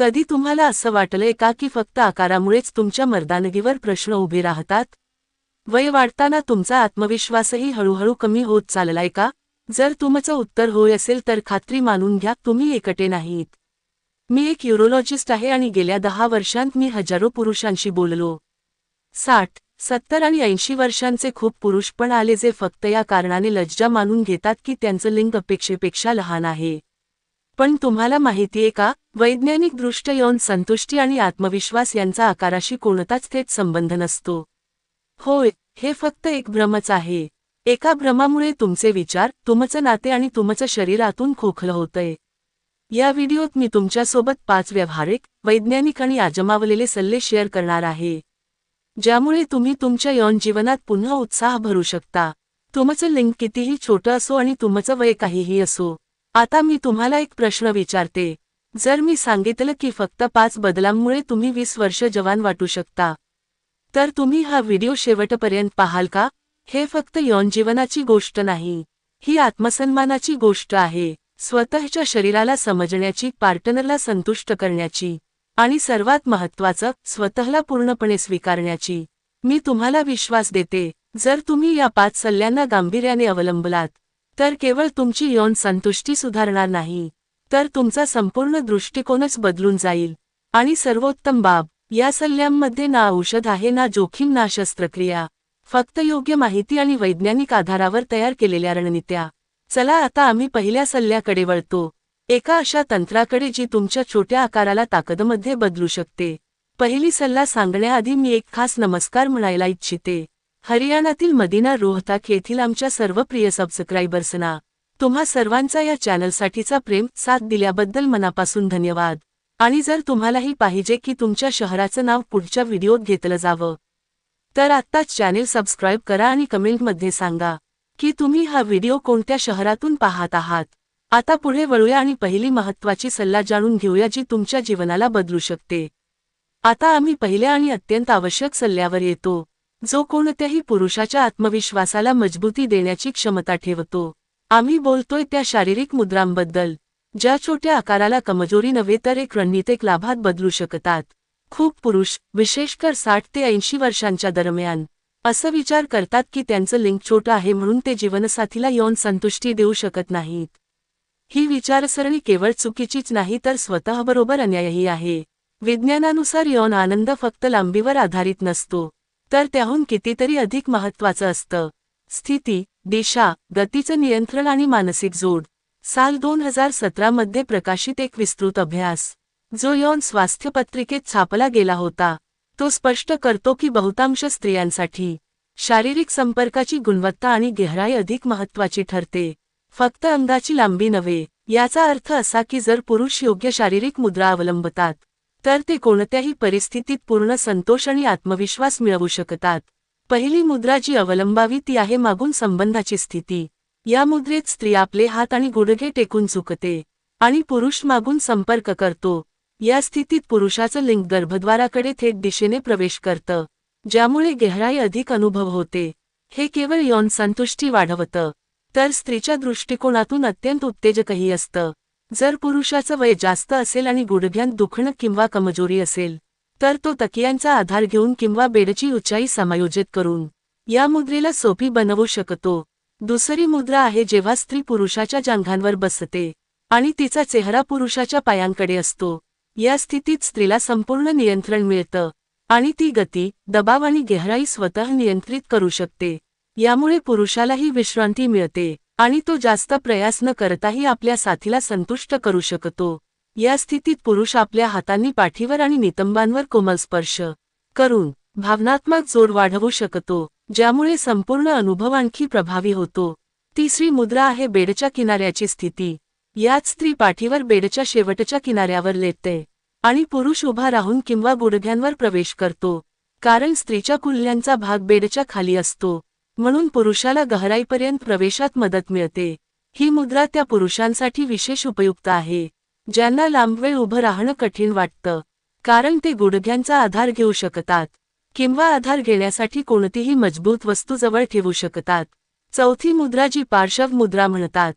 कधी तुम्हाला असं वाटलंय का की फक्त आकारामुळेच तुमच्या मर्दानगीवर प्रश्न उभे राहतात? वय वाढताना तुमचा आत्मविश्वासही हळूहळू कमी होत चाललाय का? जर तुमचं उत्तर होय असेल तर खात्री मानून घ्या तुम्ही एकटे नाहीत. मी एक युरोलॉजिस्ट आहे आणि गेल्या दहा वर्षांत मी हजारो पुरुषांशी बोललो. साठ सत्तर आणि ऐंशी वर्षांचे खूप पुरुष पण आले जे फक्त या कारणाने लज्जा मानून घेतात की त्यांचं लिंग अपेक्षेपेक्षा लहान आहे. पण तुम्हाला माहितीये का वैज्ञानिकदृष्ट्या यौन संतुष्टी आणि आत्मविश्वास यांचा आकाराशी कोणताच थेट संबंध नसतो. होय हे फक्त एक भ्रमच आहे. एका भ्रमामुळे तुमचे विचार तुमचं नाते आणि तुमचं शरीरातून खोखलं होतंय. या व्हिडिओत मी तुमच्यासोबत पाच व्यावहारिक वैज्ञानिक आणि आजमावलेले सल्ले शेअर करणार आहे. ज्यामुळे तुम्ही तुमच्या यौन जीवनात पुन्हा उत्साह भरू शकता. तुमचं लिंग कितीही छोटं असो आणि तुमचं वय काहीही असो. आता मी तुम्हाला एक प्रश्न विचारते. जर मी सांगितलं की फक्त पाच बदलांमुळे तुम्ही वीस वर्ष जवान वाटू शकता तर तुम्ही हा व्हिडिओ शेवटपर्यंत पाहाल का? हे फक्त यौन जीवनाची गोष्ट नाही ही आत्मसन्मानाची गोष्ट आहे. स्वतःच्या शरीराला समजण्याची पार्टनरला संतुष्ट करण्याची आणि सर्वात महत्वाचं स्वतःला पूर्णपणे स्वीकारण्याची. मी तुम्हाला विश्वास देते जर तुम्ही या पाच सल्ल्यांना गांभीर्याने अवलंबलात तर केवळ तुमची यौन संतुष्टी सुधारणार नाही. तर तुमचा संपूर्ण दृष्टिकोनच बदलून जाईल. आणि सर्वोत्तम बाब या सल्ल्यांमध्ये ना औषध आहे ना जोखीम ना शस्त्रक्रिया. फक्त योग्य माहिती आणि वैज्ञानिक आधारावर तयार केलेल्या रणनीत्या. चला आता आम्ही पहिल्या सल्ल्याकडे वळतो. एका अशा तंत्राकडे जी तुमच्या छोट्या आकाराला ताकदमध्ये बदलू शकते. पहिली सल्ला सांगण्याआधी मी एक खास नमस्कार म्हणायला इच्छिते. हरियाणातील मदिना रोहताक येथील आमच्या सर्व प्रिय सबस्क्रायबर्सना तुम्हा सर्वांचा या चॅनलसाठीचा प्रेम साथ दिल्याबद्दल मनापासून धन्यवाद. आणि जर तुम्हालाही पाहिजे की तुमच्या शहराचं नाव पुढच्या व्हिडिओत घेतलं जावं तर आत्ताच चॅनेल सबस्क्राईब करा आणि कमेंटमध्ये सांगा की तुम्ही हा व्हिडिओ कोणत्या शहरातून पाहत आहात. आता पुढे वळूया आणि पहिली महत्वाची सल्ला जाणून घेऊया जी तुमच्या जीवनाला बदलू शकते. आता आम्ही पहिल्या आणि अत्यंत आवश्यक सल्ल्यावर येतो. जो कोणत्याही पुरुषाच्या आत्मविश्वासाला मजबूती देण्याची क्षमता ठेवतो. आम्ही बोलतोय त्या शारीरिक मुद्रांबद्दल ज्या छोट्या आकाराला कमजोरी नव्हे तर एक रणनीतिक लाभात बदलू शकतात. खूप पुरुष विशेषकर साठ ते ऐंशी वर्षांच्या दरम्यान असं विचार करतात की त्यांचं लिंग छोटं आहे म्हणून ते जीवनसाथीला यौन संतुष्टी देऊ शकत नाहीत. ही विचारसरणी केवळ चुकीचीच नाही तर स्वतःबरोबर अन्यायही आहे. विज्ञानानुसार यौन आनंद फक्त लांबीवर आधारित नसतो. तर त्याहून कितीतरी अधिक महत्वाचं असतं. स्थिती दिशा गतीचं नियंत्रण आणि मानसिक जोड. साल दोन हजार सतरामध्ये प्रकाशित एक विस्तृत अभ्यास जो यौन स्वास्थ्य पत्रिकेत छापला गेला होता. तो स्पष्ट करतो की बहुतांश स्त्रियांसाठी शारीरिक संपर्काची गुणवत्ता आणि गहराई अधिक महत्वाची ठरते. फक्त अंगाची लांबी नव्हे याचा अर्थ असा की जर पुरुष योग्य शारीरिक मुद्रा अवलंबतात तर ते कोणत्याही परिस्थितीत पूर्ण संतोष आणि आत्मविश्वास मिळवू शकतात. पहिली मुद्रा जी अवलंबावी ती आहे मागून संबंधाची स्थिती. या मुद्रेत स्त्री आपले हात आणि गुडघे टेकून चुकते आणि पुरुष मागून संपर्क करतो. या स्थितीत पुरुषाचं लिंग गर्भद्वाराकडे थेट दिशेने प्रवेश करतं ज्यामुळे गहराई अधिक अनुभव होते. हे केवळ यौन संतुष्टी वाढवतं. तर स्त्रीच्या दृष्टिकोनातून अत्यंत उत्तेजकही असतं. जर पुरुषाचं वय जास्त असेल आणि गुडघ्यांत दुखणं किंवा कमजोरी असेल तर तो तकियांचा आधार घेऊन किंवा बेडची उंचाई समायोजित करून या मुद्रेला सोपी बनवू शकतो. दुसरी मुद्रा आहे जेव्हा स्त्री पुरुषाच्या जांघांवर बसते आणि तिचा चेहरा पुरुषाच्या पायांकडे असतो. या स्थितीत स्त्रीला संपूर्ण नियंत्रण मिळतं आणि ती गती दबाव आणि गहराई स्वतः नियंत्रित करू शकते. यामुळे पुरुषालाही विश्रांती मिळते. आणि तो जास्त प्रयास न करताही आपल्या साथीला संतुष्ट करू शकतो. या स्थितीत पुरुष आपल्या हातांनी पाठीवर आणि नितंबांवर कोमल स्पर्श करून भावनात्मक जोड वाढवू शकतो ज्यामुळे संपूर्ण अनुभव आणखी प्रभावी होतो. तिसरी मुद्रा आहे बेडच्या किनाऱ्याची स्थिती. यात स्त्री पाठीवर बेडच्या शेवटच्या किनाऱ्यावर लेटते आणि पुरुष उभा राहून किंवा गुडघ्यांवर प्रवेश करतो कारण स्त्रीच्या कुल्ल्यांचा भाग बेडच्या खाली असतो. म्हणून पुरुषाला गहराईपर्यंत प्रवेशात मदत मिळते. ही मुद्रा त्या पुरुषांसाठी विशेष उपयुक्त आहे ज्यांना लांबवेळ उभं राहणं कठीण वाटतं कारण ते गुडघ्यांचा आधार घेऊ शकतात किंवा आधार घेण्यासाठी कोणतीही मजबूत वस्तू जवळ ठेवू शकतात. चौथी मुद्रा जी पार्श्व मुद्रा म्हणतात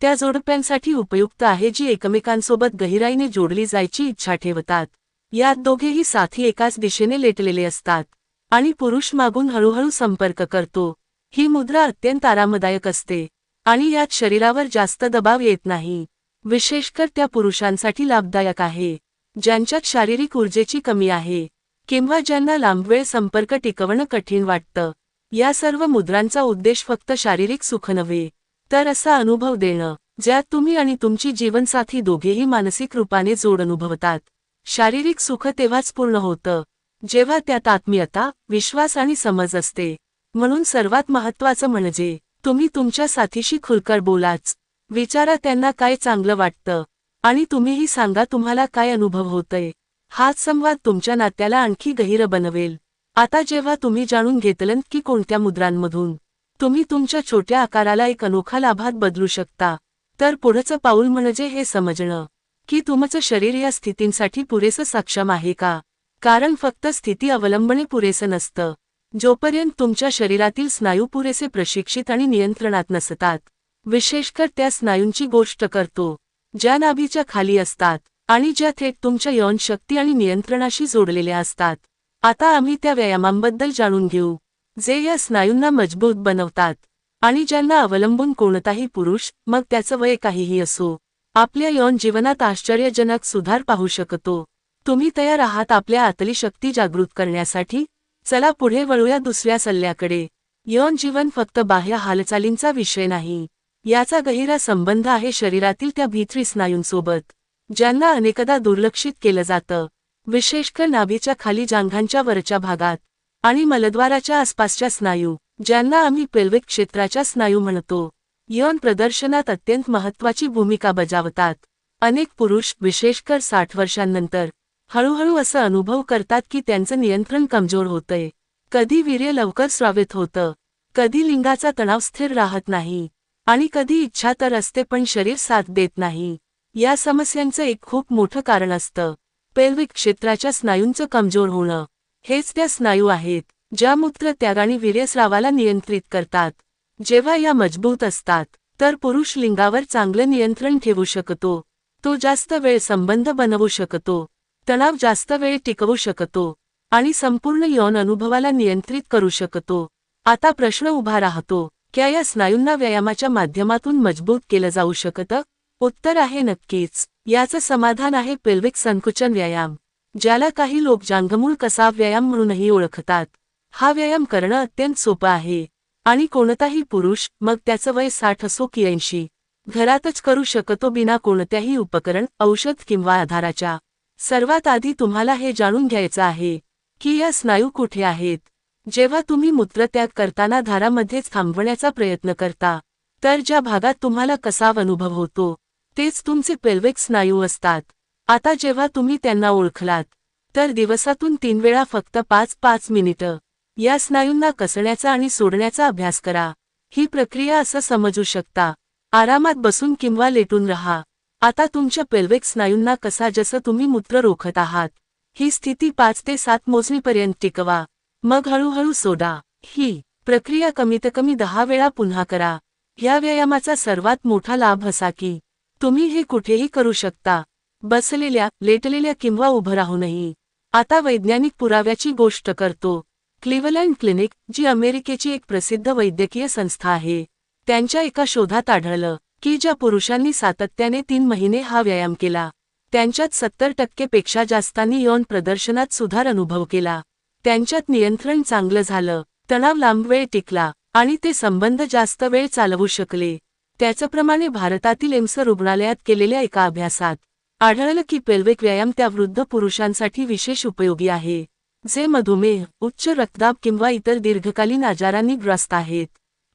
त्या जोडप्यांसाठी उपयुक्त आहे जी एकमेकांसोबत गहिराईने जोडली जायची इच्छा ठेवतात. यात दोघेही साथी एकाच दिशेने लेटलेले असतात. आणि पुरुष मागून हळूहळू संपर्क करतो. ही मुद्रा अत्यंत आरामदायक असते आणि यात शरीरावर जास्त दबाव येत नाही. विशेषकर त्या पुरुषांसाठी लाभदायक आहे ज्यांच्यात शारीरिक ऊर्जेची कमी आहे किंवा ज्यांना लांबवेळ संपर्क टिकवणं कठीण वाटतं. या सर्व मुद्रांचा उद्देश फक्त शारीरिक सुख नव्हे तर असा अनुभव देणं ज्यात तुम्ही आणि तुमची जीवनसाथी दोघेही मानसिक रूपाने जोड अनुभवतात शारीरिक सुख तेव्हाच पूर्ण होतं जेव्हा त्यात आत्मीयता विश्वास आणि समज असते. म्हणून सर्वात महत्वाचं म्हणजे तुम्ही तुमच्या साथीशी खुलकर बोलाच. विचारा त्यांना काय चांगलं वाटतं. आणि तुम्हीही सांगा तुम्हाला काय अनुभव होतय. हाच संवाद तुमच्या नात्याला आणखी गहिर बनवेल. आता जेव्हा तुम्ही जाणून घेतलं की कोणत्या मुद्रांमधून तुम्ही तुमच्या छोट्या आकाराला एक अनोखा लाभात बदलू शकता. तर पुढचं पाऊल म्हणजे हे समजणं की तुमचं शरीर या स्थितींसाठी पुरेसं सक्षम आहे का? कारण फक्त स्थिती अवलंबणे पुरेसं नसतं. जोपर्यंत तुमच्या शरीरातील स्नायू पुरेसे प्रशिक्षित आणि नियंत्रणात नसतात विशेषकर त्या स्नायूंची गोष्ट करतो ज्या नाभीच्या खाली असतात आणि ज्या थेट तुमच्या यौन शक्ती आणि नियंत्रणाशी जोडलेल्या असतात. आता आम्ही त्या व्यायामांबद्दल जाणून घेऊ जे या स्नायूंना मजबूत बनवतात आणि ज्यांना अवलंबून कोणताही पुरुष मग त्याचं वय काहीही असो आपल्या यौन जीवनात आश्चर्यजनक सुधार पाहू शकतो. तुम्ही तयार आहात आपल्या आतली शक्ती जागृत करण्यासाठी चला पुढे वळूया दुसऱ्या सल्ल्याकडे. यौन जीवन फक्त बाह्य हालचालींचा विषय नाही. याचा गहिरा संबंध आहे शरीरातील त्या भीत्री स्नायूंसोबत ज्यांना अनेकदा दुर्लक्षित केलं जातं. विशेषकर नाभीच्या खाली जांघांच्या वरच्या भागात आणि मलद्वाराच्या आसपासच्या स्नायू ज्यांना आम्ही पेल्विक क्षेत्राच्या स्नायू म्हणतो. यौन प्रदर्शनात अत्यंत महत्वाची भूमिका बजावतात. अनेक पुरुष विशेषकर साठ वर्षांनंतर हळूहळू असं अनुभव करतात की त्यांचं नियंत्रण कमजोर होतंय. कधी वीर्य लवकर स्रावित होतं. कधी लिंगाचा तणाव स्थिर राहत नाही. आणि कधी इच्छा तर असते पण शरीर साथ देत नाही. या समस्यांचं एक खूप मोठं कारण असतं. पेल्विक क्षेत्राच्या स्नायूंचं कमजोर होणं. हेच त्या स्नायू आहेत ज्या मूत्र त्याग आणि वीर्यस्रावाला नियंत्रित करतात. जेव्हा या मजबूत असतात तर पुरुष लिंगावर चांगलं नियंत्रण ठेवू शकतो. तो जास्त वेळ संबंध बनवू शकतो. तणाव जास्त वेळ टिकवू शकतो आणि संपूर्ण यौन अनुभवाला नियंत्रित करू शकतो. आता प्रश्न उभा राहतो क्या या स्नायूंना व्यायामाच्या माध्यमातून मजबूत केलं जाऊ शकतं? उत्तर आहे नक्कीच. याचं समाधान आहे पेल्विक संकुचन व्यायाम ज्याला काही लोक जांघमूळ कसा व्यायाम म्हणूनही ओळखतात. हा व्यायाम करणं अत्यंत सोपं आहे. आणि कोणताही पुरुष मग त्याचं वय साठ असो की ऐंशी घरातच करू शकतो बिना कोणत्याही उपकरण औषध किंवा आधाराच्या. सर्वात आधी तुम्हाला हे जाणून घ्यायचं आहे की या स्नायू कुठे आहेत? जेव्हा तुम्ही मूत्रत्याग करताना धारामध्येच थांबवण्याचा प्रयत्न करता तर ज्या भागात तुम्हाला कसाव अनुभव होतो तेच तुमचे पेल्वेक स्नायू असतात. आता जेव्हा तुम्ही त्यांना ओळखलात तर दिवसातून तीन वेळा फक्त पाच पाच मिनिटं या स्नायूंना कसण्याचा आणि सोडण्याचा अभ्यास करा. ही प्रक्रिया असं समजू शकता. आरामात बसून किंवा लेटून रहा. आता तुमच्या पेल्वेक स्नायूंना कसा जसं तुम्ही मूत्र रोखत आहात ही स्थिती पाच ते सात मोजणीपर्यंत टिकवा. मग हळूहळू सोडा. ही प्रक्रिया कमीत कमी दहा वेळा पुन्हा करा. ह्या व्यायामाचा सर्वात मोठा लाभ असा की तुम्ही हे कुठेही करू शकता. बसलेल्या लेटलेल्या किंवा उभं राहूनही. आता वैज्ञानिक पुराव्याची गोष्ट करतो. क्लिव्हलँड क्लिनिक जी अमेरिकेची एक प्रसिद्ध वैद्यकीय संस्था आहे त्यांच्या एका शोधात आढळलं. की ज्या पुरुषांनी सातत्याने तीन महिने हा व्यायाम केला त्यांच्यात सत्तर टक्केपेक्षा जास्तांनी यौन प्रदर्शनात सुधार अनुभव केला. त्यांच्यात नियंत्रण चांगलं झालं तणाव लांब वेळ टिकला आणि ते संबंध जास्त वेळ चालवू शकले. त्याचप्रमाणे भारतातील एम्स रुग्णालयात केलेल्या एका अभ्यासात आढळलं की पेल्विक व्यायाम त्या वृद्ध पुरुषांसाठी विशेष उपयोगी आहे जे मधुमेह उच्च रक्तदाब किंवा इतर दीर्घकालीन आजारांनी ग्रस्त आहेत.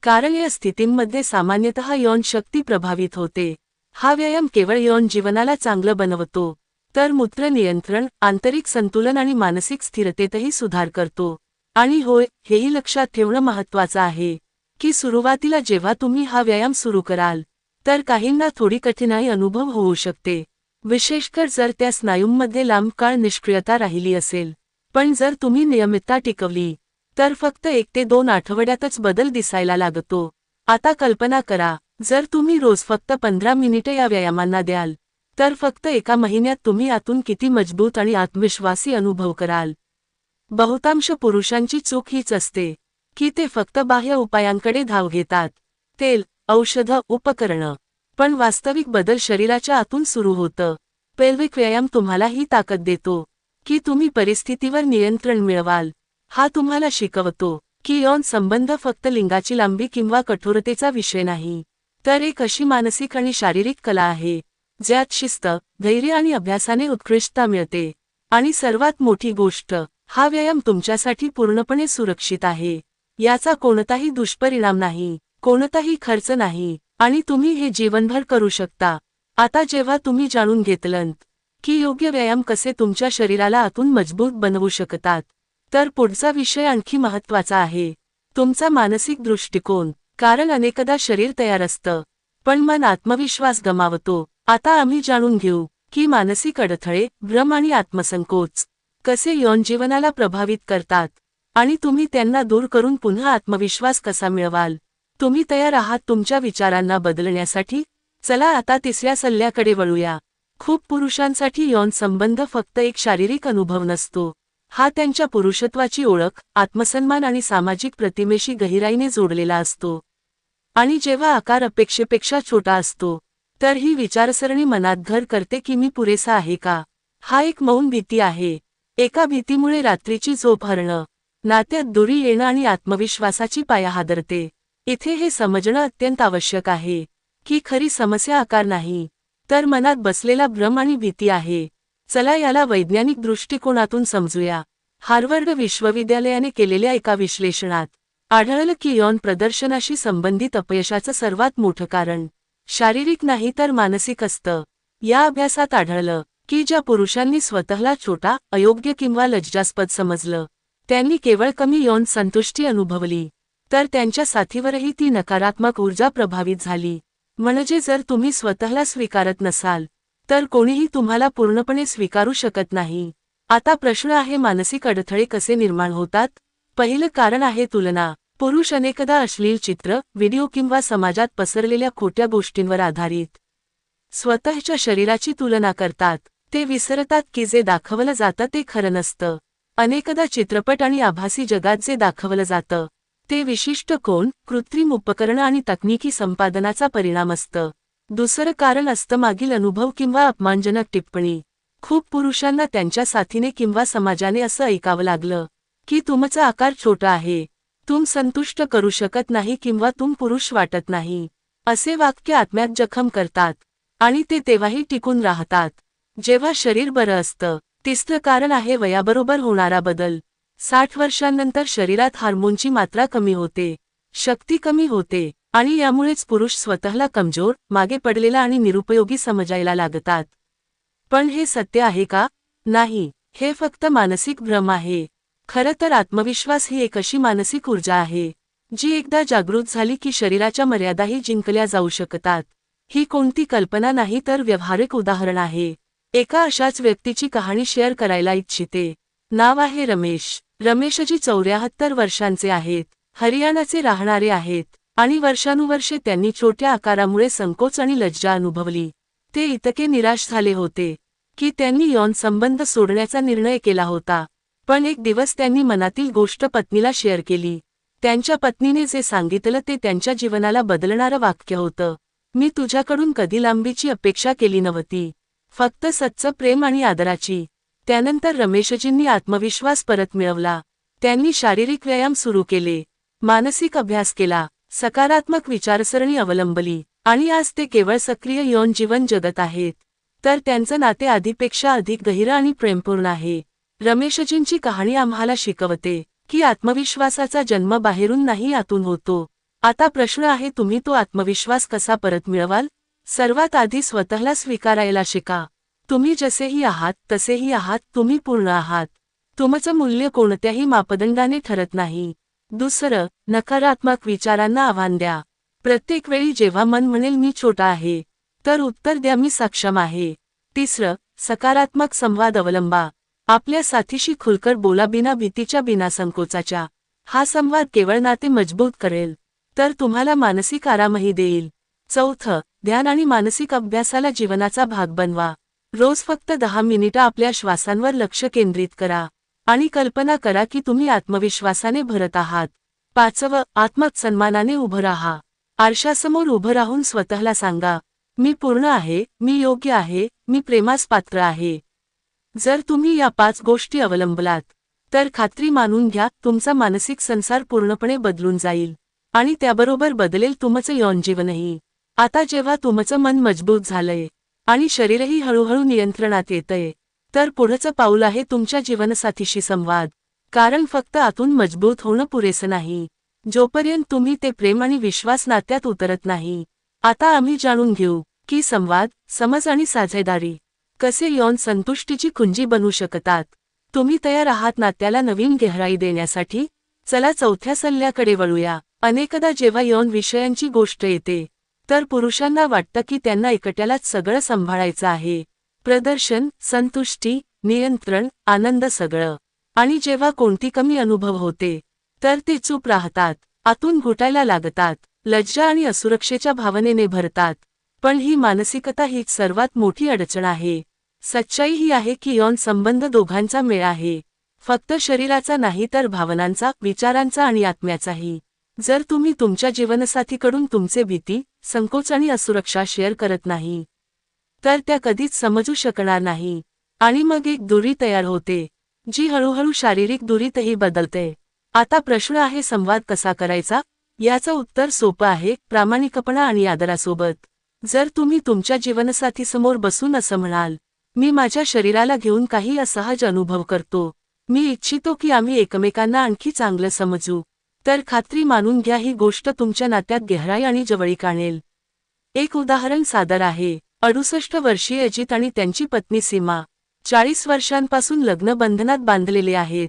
कारण या स्थितींमध्ये सामान्यतः यौन शक्ती प्रभावित होते. हा व्यायाम केवळ यौन जीवनाला चांगलं बनवतो तर मूत्र नियंत्रण आंतरिक संतुलन आणि मानसिक स्थिरतेतही सुधार करतो. आणि होय हेही लक्षात ठेवणं महत्वाचं आहे की सुरुवातीला जेव्हा तुम्ही हा व्यायाम सुरू कराल तर काहींना थोडी कठीणाई अनुभव होऊ शकते. विशेषकर जर त्या स्नायूंमध्ये लांब काळ निष्क्रियता राहिली असेल पण जर तुम्ही नियमितता टिकवली तर फक्त एक ते दोन आठवड्यातच बदल दिसायला लागतो. आता कल्पना करा जर तुम्ही रोज फक्त पंधरा मिनिटे या व्यायामांना द्याल तर फक्त एका महिन्यात तुम्ही आतून किती मजबूत आणि आत्मविश्वासी अनुभव कराल. बहुतांश पुरुषांची चूक हीच असते की ते फक्त बाह्य उपायांकडे धाव घेतात तेल औषधं उपकरणं. पण वास्तविक बदल शरीराच्या आतून सुरू होतं. पेल्विक व्यायाम तुम्हाला ही ताकद देतो की तुम्ही परिस्थितीवर नियंत्रण मिळवाल. हा तुम्हाला शिकवतो की यौन संबंध फक्त लिंगाची लांबी किंवा कठोरतेचा विषय नाही तर एक अशी मानसिक आणि शारीरिक कला आहे ज्यात शिस्त धैर्य आणि अभ्यासाने उत्कृष्टता मिळते. आणि सर्वात मोठी गोष्ट हा व्यायाम तुमच्यासाठी पूर्णपणे सुरक्षित आहे. याचा कोणताही दुष्परिणाम नाही कोणताही खर्च नाही आणि तुम्ही हे जीवनभर करू शकता. आता जेव्हा तुम्ही जाणून घेतलंत की योग्य व्यायाम कसे तुमच्या शरीराला आतून मजबूत बनवू शकतात तर पुढचा विषय आणखी महत्त्वाचा आहे. तुमचा मानसिक दृष्टिकोन. कारण अनेकदा शरीर तयार असतं. पण मन आत्मविश्वास गमावतो. आता आम्ही जाणून घेऊ की मानसिक अडथळे भ्रम आणि आत्मसंकोच कसे यौन जीवनाला प्रभावित करतात? आणि तुम्ही त्यांना दूर करून पुन्हा आत्मविश्वास कसा मिळवाल? तुम्ही तयार आहात तुमच्या विचारांना बदलण्यासाठी? चला आता तिसऱ्या सल्ल्याकडे वळूया. खूप पुरुषांसाठी यौन संबंध फक्त एक शारीरिक अनुभव नसतो. हा त्यांच्या पुरुषत्वाची ओळख आत्मसन्मान आणि सामाजिक प्रतिमेशी गहिराईने जोडलेला असतो. आणि जेव्हा आकार अपेक्षेपेक्षा छोटा असतो तर ही विचारसरणी मनात घर करते की मी पुरेसा आहे का? हा एक मौन भीती आहे. एका भीतीमुळे रात्रीची झोप हरणं नात्यात दुरी येणं आणि आत्मविश्वासाची पाया हादरते. इथे हे समजणं अत्यंत आवश्यक आहे की खरी समस्या आकार नाही तर मनात बसलेला भ्रम आणि भीती आहे. चला याला वैज्ञानिक दृष्टिकोनातून समजूया. हार्वर्ड विश्वविद्यालयाने केलेल्या एका विश्लेषणात आढळलं की यौन प्रदर्शनाशी संबंधित अपयशाचं सर्वात मोठं कारण शारीरिक नाही तर मानसिक असतं. या अभ्यासात आढळलं की ज्या पुरुषांनी स्वतःला छोटा अयोग्य किंवा लज्जास्पद समजलं त्यांनी केवळ कमी यौन संतुष्टी अनुभवली तर त्यांच्या साथीवरही ती नकारात्मक ऊर्जा प्रभावित झाली. म्हणजे जर तुम्ही स्वतःला स्वीकारत नसाल तर कोणीही तुम्हाला पूर्णपणे स्वीकारू शकत नाही. आता प्रश्न आहे मानसिक अडथळे कसे निर्माण होतात? पहिलं कारण आहे तुलना. पुरुष अनेकदा अश्लील चित्र व्हिडिओ किंवा समाजात पसरलेल्या खोट्या गोष्टींवर आधारित. स्वतःच्या शरीराची तुलना करतात. ते विसरतात की जे दाखवलं जातं ते खरं नसतं. अनेकदा चित्रपट आणि आभासी जगात जे दाखवलं जातं. ते विशिष्ट कोण कृत्रिम उपकरणं आणि तकनिकी संपादनाचा परिणाम असतं. दुसरं कारण असतं मागील अनुभव किंवा अपमानजनक टिप्पणी. खूप पुरुषांना त्यांच्या साथीने किंवा समाजाने असं ऐकावं लागलं की तुमचा आकार छोटा आहे तुम संतुष्ट करू शकत नाही किंवा तुम पुरुष वाटत नाही असे वाक्य आत्म्यात जखम करतात आणि ते तेव्हाही टिकून राहतात. जेव्हा शरीर बरं असतं तिसरं कारण आहे वयाबरोबर होणारा बदल. साठ वर्षांनंतर शरीरात हार्मोनची मात्रा कमी होते शक्ती कमी होते आणि यामुळेच पुरुष स्वतःला कमजोर मागे पडलेला आणि निरुपयोगी समजायला लागतात. पण हे सत्य आहे का? नाही. हे फक्त मानसिक भ्रम आहे. खरं तर आत्मविश्वास ही एक अशी मानसिक ऊर्जा आहे जी एकदा जागृत झाली की शरीराच्या मर्यादाही जिंकल्या जाऊ शकतात. ही कोणती कल्पना नाही तर व्यावहारिक उदाहरण आहे. एका अशाच व्यक्तीची कहाणी शेअर करायला इच्छिते. नाव आहे रमेश. रमेशजी चौऱ्याहत्तर वर्षांचे आहेत. हरियाणाचे राहणारे आहेत. आणि वर्षानुवर्षे त्यांनी छोट्या आकारामुळे संकोच आणि लज्जा अनुभवली. ते इतके निराश झाले होते की त्यांनी यौन संबंध सोडण्याचा निर्णय केला होता. पण एक दिवस त्यांनी मनातील गोष्ट पत्नीला शेअर केली. त्यांच्या पत्नीने जे सांगितलं ते त्यांच्या जीवनाला बदलणारं वाक्य होतं. मी तुझ्याकडून कधी लांबीची अपेक्षा केली नव्हती. फक्त सच्चं प्रेम आणि आदराची त्यानंतर रमेशजींनी आत्मविश्वास परत मिळवला. त्यांनी शारीरिक व्यायाम सुरू केले. मानसिक अभ्यास केला. सकारात्मक विचारसरणी अवलंबली आणि आज ते केवळ सक्रिय यौन जीवन जगत आहेत. तर त्यांचं नाते आधीपेक्षा अधिक गहिरं आणि प्रेमपूर्ण आहे. रमेशजींची कहाणी आम्हाला शिकवते की आत्मविश्वासाचा जन्म बाहेरून नाही आतून होतो. आता प्रश्न आहे तुम्ही तो आत्मविश्वास कसा परत मिळवाल? सर्वात आधी स्वतःला स्वीकारायला शिका. तुम्ही जसेही आहात तसेही आहात तुम्ही पूर्ण आहात. तुमचं मूल्य कोणत्याही मापदंडाने ठरत नाही. दुसरं नकारात्मक विचारांना आव्हान द्या. प्रत्येक वेळी जेव्हा मन म्हणेल मी छोटा आहे तर उत्तर द्या मी सक्षम आहे. तिसरं सकारात्मक संवाद अवलंबा. आपल्या साथीशी खुलकर बोला बिना भीतीच्या बिना संकोचाच्या. हा संवाद केवळ नाते मजबूत करेल तर तुम्हाला मानसिक आरामही देईल. चौथं ध्यान आणि मानसिक अभ्यासाला जीवनाचा भाग बनवा. रोज फक्त दहा मिनिटं आपल्या श्वासांवर लक्ष केंद्रित करा. आणि कल्पना करा की तुम्ही आत्मविश्वासाने भरत आहात. पाचवं आत्मसन्मानाने उभं राहा. आरशासमोर उभं राहून स्वतःला सांगा मी पूर्ण आहे मी योग्य आहे मी प्रेमास पात्र आहे. जर तुम्ही या पाच गोष्टी अवलंबलात तर खात्री मानून घ्या तुमचा मानसिक संसार पूर्णपणे बदलून जाईल. आणि त्याबरोबर बदलेल तुमचं यौन जीवनही. आता जेव्हा तुमचं मन मजबूत झालंय आणि शरीरही हळूहळू नियंत्रणात येतंय तर पुढचं पाऊल आहे तुमच्या जीवनसाथीशी संवाद. कारण फक्त आतून मजबूत होणं पुरेसं नाही. जोपर्यंत तुम्ही ते प्रेम आणि विश्वास नात्यात उतरत नाही. आता आम्ही जाणून घेऊ की संवाद समज आणि साझेदारी कसे यौन संतुष्टीची कुंजी बनू शकतात. तुम्ही तयार आहात नात्याला नवीन गहराई देण्यासाठी? चला चौथ्या सल्ल्याकडे वळूया. अनेकदा जेव्हा यौन विषयांची गोष्ट येते तर पुरुषांना वाटतं की त्यांना एकट्यालाच सगळं सांभाळायचं आहे. प्रदर्शन संतुष्टी नियंत्रण आनंद सगळं. आणि जेव्हा कोणती कमी अनुभव होते तर ते चूप राहतात आतून घुटायला लागतात लज्जा आणि असुरक्षेच्या भावनेने भरतात. पण ही मानसिकता हीच सर्वात मोठी अडचण आहे. सच्चाई ही आहे की यौन संबंध दोघांचा मेळ आहे. फक्त शरीराचा नाही तर भावनांचा विचारांचा आणि आत्म्याचाही. जर तुम्ही तुमच्या जीवनसाथीकडून तुमचे भीती संकोच आणि असुरक्षा शेअर करत नाही तर त्या कधीच समजू शकणार नाही. आणि मग एक दुरी तयार होते जी हळूहळू शारीरिक दुरीतही बदलते. आता प्रश्न आहे संवाद कसा करायचा? याचं उत्तर सोपं आहे प्रामाणिकपणा आणि आदरासोबत. जर तुम्ही तुमच्या जीवनसाथीसमोर बसून असं म्हणाल मी माझ्या शरीराला घेऊन काही असहज अनुभव करतो. मी इच्छितो की आम्ही एकमेकांना आणखी चांगलं समजू. तर खात्री मानून घ्या ही गोष्ट तुमच्या नात्यात गहराई आणि जवळीक आणेल. एक उदाहरण सादर आहे. अडुसष्ट वर्षीय अजित आणि त्यांची पत्नी सीमा चाळीस वर्षांपासून लग्न बंधनात बांधलेले आहेत.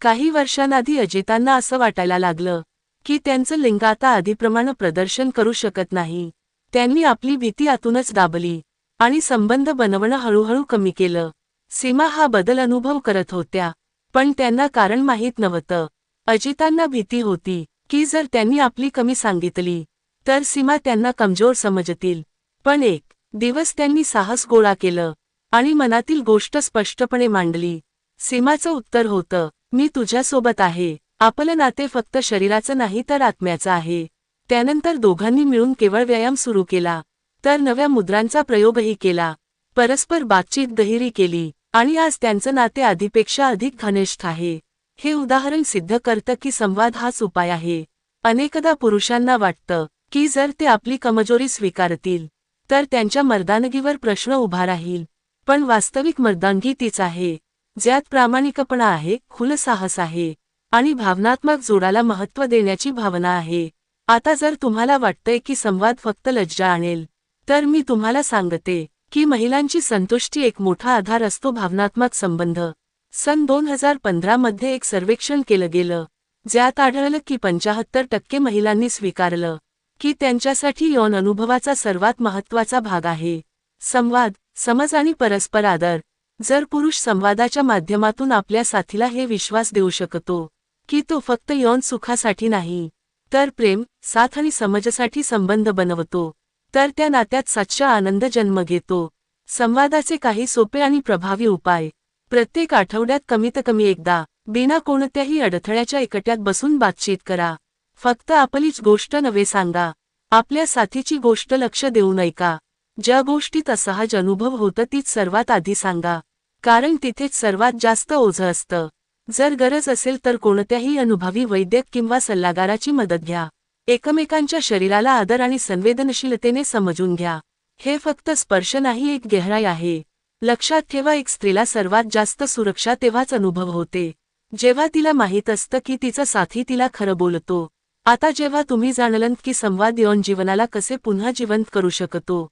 काही वर्षांआधी अजितांना असं वाटायला लागलं की त्यांचं लिंग आता आधीप्रमाणे प्रदर्शन करू शकत नाही. त्यांनी आपली भीती आतूनच दाबली आणि संबंध बनवणं हळूहळू कमी केलं. सीमा हा बदल अनुभव करत होत्या पण त्यांना कारण माहीत नव्हतं. अजितांना भीती होती की जर त्यांनी आपली कमी सांगितली तर सीमा त्यांना कमजोर समजतील. पण एक दिवस त्यांनी साहस गोळा केलं आणि मनातील गोष्ट स्पष्टपणे मांडली. सीमाचं उत्तर होतं मी तुझ्यासोबत आहे. आपलं नाते फक्त शरीराचं नाही तर आत्म्याचं आहे. त्यानंतर दोघांनी मिळून केवळ व्यायाम सुरू केला तर नव्या मुद्रांचा प्रयोगही केला. परस्पर बातचीत दहिरी केली आणि आज त्यांचं नाते आधीपेक्षा अधिक घनिष्ठ आहे. हे उदाहरण सिद्ध करतं की संवाद हाच उपाय आहे. अनेकदा पुरुषांना वाटतं की जर ते आपली कमजोरी स्वीकारतील तर त्यांच्या मर्दानगीवर प्रश्न उभा राहील. पण वास्तविक मर्दानगी तीच आहे ज्यात प्रामाणिकपणा आहे खुलसाहस आहे आणि भावनात्मक जोडाला महत्त्व देण्याची भावना आहे. आता जर तुम्हाला वाटतंय की संवाद फक्त लज्जा आणेल तर मी तुम्हाला सांगते की महिलांची संतुष्टी एक मोठा आधार असतो भावनात्मक संबंध. सन दोन हजार पंधरा मध्ये एक सर्वेक्षण केलं गेलं ज्यात आढळलं की पंचाहत्तर टक्के महिलांनी स्वीकारलं. की त्यांच्यासाठी यौन अनुभवाचा सर्वात महत्त्वाचा भाग आहे. संवाद समज आणि परस्पर आदर. जर पुरुष संवादाच्या माध्यमातून आपल्या साथीला हे विश्वास देऊ शकतो की तो फक्त यौन सुखासाठी नाही तर प्रेम साथ आणि समजसाठी संबंध बनवतो तर त्या नात्यात सच्चा आनंद जन्म घेतो. संवादाचे काही सोपे आणि प्रभावी उपाय. प्रत्येक आठवड्यात कमीत कमी एकदा बिना कोणत्याही अडथळ्याच्या एकट्यात बसून बातचीत करा. फक्त आपलीच गोष्ट नवे सांगा. आपल्या साथीची गोष्ट लक्ष देऊ ऐका ज्या गोष्टीत असहज अनुभव होतं तीच सर्वात आधी सांगा. कारण तिथेच सर्वात जास्त ओझं असतं. जर गरज असेल तर कोणत्याही अनुभवी वैद्यक किंवा सल्लागाराची मदत घ्या. एकमेकांच्या शरीराला आदर आणि संवेदनशीलतेने समजून घ्या. हे फक्त स्पर्श नाही एक गहराई आहे. लक्षात ठेवा एक स्त्रीला सर्वात जास्त सुरक्षा तेव्हाच अनुभव होते. जेव्हा तिला माहीत असतं की तिचा साथी तिला खरं बोलतो. आता जेव्हा तुम्ही जाणलंत की संवाद येऊन जीवनाला कसे पुन्हा जिवंत करू शकतो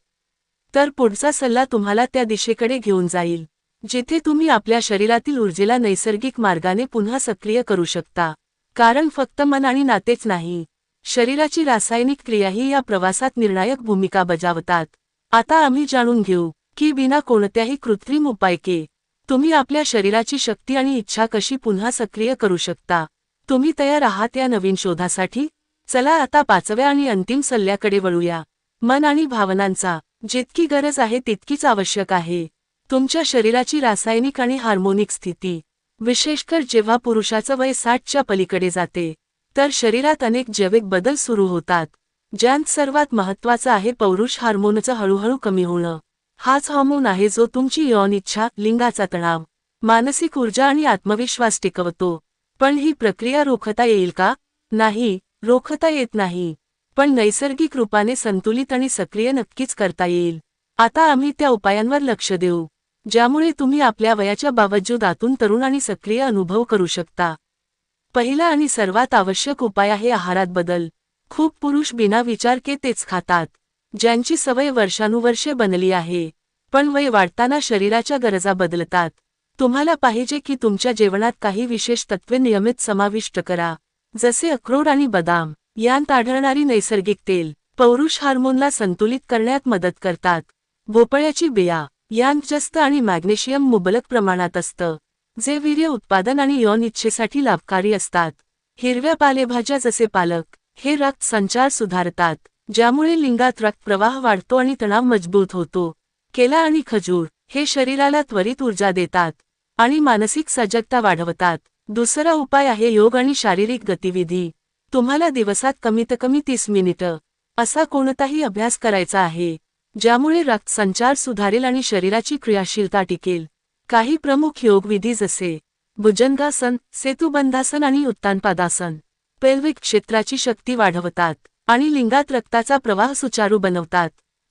तर पुढचा सल्ला तुम्हाला त्या दिशेकडे घेऊन जाईल जिथे तुम्ही आपल्या शरीरातील ऊर्जेला नैसर्गिक मार्गाने पुन्हा सक्रिय करू शकता. कारण फक्त मन आणि नातेच नाही शरीराची रासायनिक क्रियाही या प्रवासात निर्णायक भूमिका बजावतात. आता आम्ही जाणून घेऊ की बिना कोणत्याही कृत्रिम उपायके तुम्ही आपल्या शरीराची शक्ती आणि इच्छा कशी पुन्हा सक्रिय करू शकता. तुम्ही तयार आहात या नवीन शोधासाठी. चला आता पाचव्या आणि अंतिम सल्ल्याकडे वळूया. मन आणि भावनांचा जितकी गरज आहे तितकीच आवश्यक आहे. तुमच्या शरीराची रासायनिक आणि हार्मोनिक स्थिती. विशेषकर जेव्हा पुरुषाचं वय साठच्या पलीकडे जाते तर शरीरात अनेक जैविक बदल सुरू होतात. ज्यांत सर्वात महत्वाचं आहे पौरुष हार्मोनचं हळूहळू कमी होणं. हाच हार्मोन आहे जो तुमची यौन इच्छा लिंगाचा तणाव मानसिक ऊर्जा आणि आत्मविश्वास टिकवतो. पण ही प्रक्रिया रोखता येईल का? नाही रोखता येत नाही. पण नैसर्गिक रूपाने संतुलित आणि सक्रिय नक्कीच करता येईल. आता आम्ही त्या उपायांवर लक्ष देऊ ज्यामुळे तुम्ही आपल्या वयाच्या बावजूद आतून तरुण आणि सक्रिय अनुभव करू शकता. पहिला आणि सर्वात आवश्यक उपाय आहे आहारात बदल. खूप पुरुष बिना विचार के तेच खातात ज्यांची सवय वर्षानुवर्षे बनली आहे पण वय वाढताना शरीराच्या गरजा बदलतात. तुम्हाला पाहिजे की तुमच्या जेवणात काही विशेष तत्वे नियमित समाविष्ट करा. जसे अक्रोड आणि बदाम यांत आढळणारी नैसर्गिक तेल पौरुष हार्मोनला संतुलित करण्यात मदत करतात. भोपळ्याची बिया यांत जास्त आणि मॅग्नेशियम मुबलक प्रमाणात असतं जे वीर्य उत्पादन आणि यौन इच्छेसाठी लाभकारी असतात. हिरव्या पालेभाज्या जसे पालक हे रक्त संचार सुधारतात ज्यामुळे लिंगात रक्त प्रवाह वाढतो आणि तणाव मजबूत होतो. केला आणि खजूर हे शरीराला त्वरित ऊर्जा देतात. आणि मानसिक सजगता वाढवतात. दुसरा उपाय आहे योग आणि शारीरिक गतिविधी. तुम्हाला दिवसात कमीत कमी तीस मिनिटं असा कोणताही अभ्यास करायचा आहे ज्यामुळे रक्त संचार सुधारेल आणि शरीराची क्रियाशीलता टिकेल. काही प्रमुख योगविधी जसे भुजंगासन सेतुबंधासन आणि उत्तानपादासन पेल्विक क्षेत्राची शक्ती वाढवतात आणि लिंगात रक्ताचा प्रवाह सुचारू बनवतात.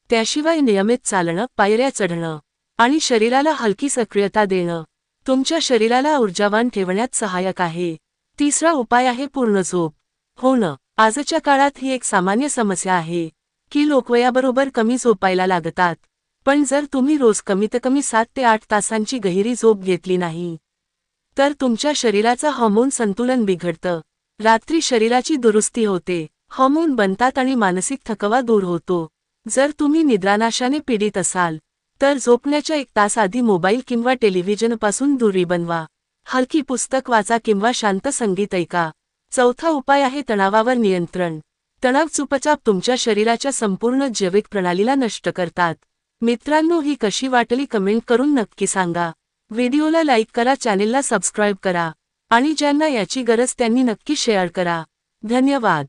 त्याशिवाय नियमित चालणं पायऱ्या चढणं आणि शरीराला हलकी सक्रियता देणं तुमच्या शरीराला ऊर्जावान ठेवण्यात सहाय्यक आहे. तिसरा उपाय आहे पूर्ण झोप. हो न आजच्या काळात ही एक सामान्य समस्या आहे की लोकवयाबरोबर कमी झोपायला लागतात. पण जर तुम्ही रोज कमीत कमी सात ते आठ तासांची गहिरी झोप घेतली नाही तर तुमच्या शरीराचं हॉर्मोन संतुलन बिघडतं. रात्री शरीराची दुरुस्ती होते हॉर्मोन बनतात आणि मानसिक थकवा दूर होतो. जर तुम्ही निद्रानाशाने पीडित असाल तर झोपण्याच्या एक तास आधी मोबाईल किंवा टेलिव्हिजनपासून दूरी बनवा. हलकी पुस्तक वाचा किंवा शांत संगीत ऐका. चौथा उपाय आहे तणावावर नियंत्रण. तणाव चुपचाप तुमच्या शरीराच्या संपूर्ण जैविक प्रणालीला नष्ट करतात. मित्रांनो ही कशी वाटली कमेंट करून नक्की सांगा. व्हिडिओला लाईक करा चॅनेलला सबस्क्राईब करा आणि ज्यांना याची गरज त्यांनी नक्की शेअर करा. धन्यवाद.